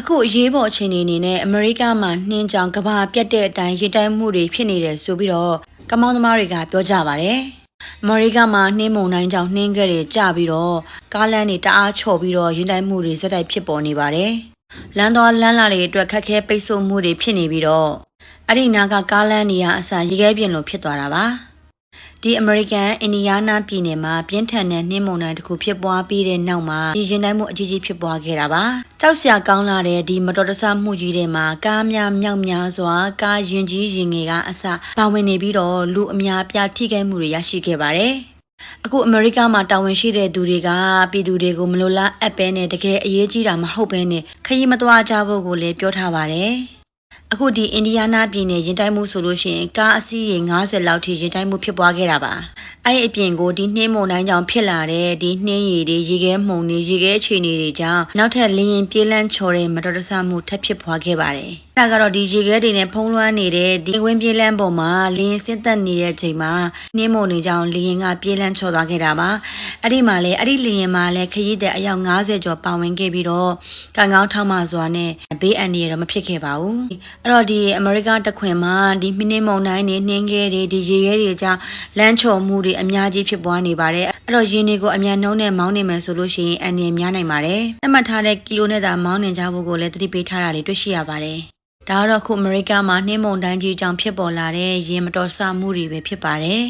အခုအရေးပေါ်အခြေအနေအနေနဲ့အမေရိကမှာနှင်းကြောင်ကဘာပြတ်တဲ့အတိုင်းရေတိုက်မှုတွေဖြစ်နေတယ်ဆိုပြီးတော့ကမောင်းသမားတွေကပြောကြပါတယ်။အမေရိကမှာနှင်းမုန်တိုင်းကြောင့်နှင်းခဲ့တွေကျပြီးတော့ကားလမ်းတွေတအားချော်ပြီးတော့ရင်တိုက်မှုတွေစက်တိုက်ဖြစ်ပေါ်နေပါတယ်။လမ်းသွားလမ်းလာတွေအတွက်ခက်ခဲပိတ်ဆို့မှုတွေဖြစ်နေပြီးတော့အဲ့ဒီနားကကားလမ်းတွေကအစရေခဲပြင်လိုဖြစ်သွားတာပါ။ ဒီအမေရိကန်အင်ဒီယားနားပြည်နယ်မှာပြင်းထန်တဲ့နှင်းမုန်တိုင်းတစ်ခုဖြစ်ပွားပြီးတဲ့နောက်မှာဒီရင်တိုင်းမှုအကြီးကြီးဖြစ်ပွားခဲ့တာပါ။ကြောက်စရာကောင်းလာတဲ့ဒီမတော်တဆမှုကြီးတွေမှာကားများမြောက်များစွာကားရင်ကြီးရင်ငယ်ကအစပါဝင်နေပြီးတော့လူအများပြားထိခိုက်မှုတွေရရှိခဲ့ပါတယ်။အခုအမေရိကမှာတာဝန်ရှိတဲ့သူတွေကပြည်သူတွေကိုမလိုလားအပ်ပဲနဲ့တကယ်အရေးကြီးတာမဟုတ်ပဲနဲ့ခရီးမသွားကြဖို့ကိုလည်းပြောထားပါတယ်။ အခုဒီအိန္ဒိယနာပြည်နယ်ရင်တိုက်မှုဆိုလို့ရှိရင်ကားအစီးရေ90လောက်ထိရင်တိုက်မှုဖြစ်ပွားခဲ့တာပါ အဲ့ဒီအပြင်ကိုဒီနှင်းမုန်တိုင်းကြောင့်ဖြစ်လာတဲ့ဒီနှင်းရည်တွေရေခဲမှုန်တွေရေခဲအခြေအနေတွေကြောင့်နောက်ထပ်လင်းရင်ပြေးလန်းချော်တဲ့မတော်တဆမှုထပ်ဖြစ်ပွားခဲ့ပါတယ်။အဲဒါကတော့ဒီရေခဲတွေနဲ့ဖုံးလွှမ်းနေတဲ့ဒီဝင်းပြေးလန်းပေါ်မှာလင်းဆင်းသက်နေတဲ့ချိန်မှာနှင်းမုန်တွေကြောင့်လင်းကပြေးလန်းချော်သွားခဲ့တာပါ။အဲ့ဒီမှာလည်းအဲ့ဒီလင်းမှာလည်းခရီးတဲ့အယောက်90ကျော်ပါဝင်ခဲ့ပြီးတော့ကံကောင်းထောက်မှစွာနဲ့ဘေးအန္တရာယ်တော့မဖြစ်ခဲ့ပါဘူး။အဲ့တော့ဒီအမေရိကတခွင်မှာဒီမိနစ်မုန်တိုင်းတွေနှင်းခဲတွေဒီရေခဲတွေကြောင့်လမ်းချော်မှုတွေအများကြီးဖြစ်ပွားနေပါတယ်အဲ့တော့ရင်းတွေကိုအမြန်နှုံးနဲ့မောင်းနေမယ်ဆိုလို့ရှိရင်အန္တရာယ်များနိုင်ပါတယ်သတ်မှတ်ထားတဲ့ကီလိုနဲ့သာမောင်းနေကြဖို့ကိုလည်းသတိပေးထားတာတွေတွေ့ရှိရပါတယ်ဒါကတော့ခုအမေရိကမှာနှင်းမုန်တိုင်းကြီးကြောင့်ဖြစ်ပေါ်လာတဲ့ရေမတော်ဆမှုတွေပဲဖြစ်ပါတယ်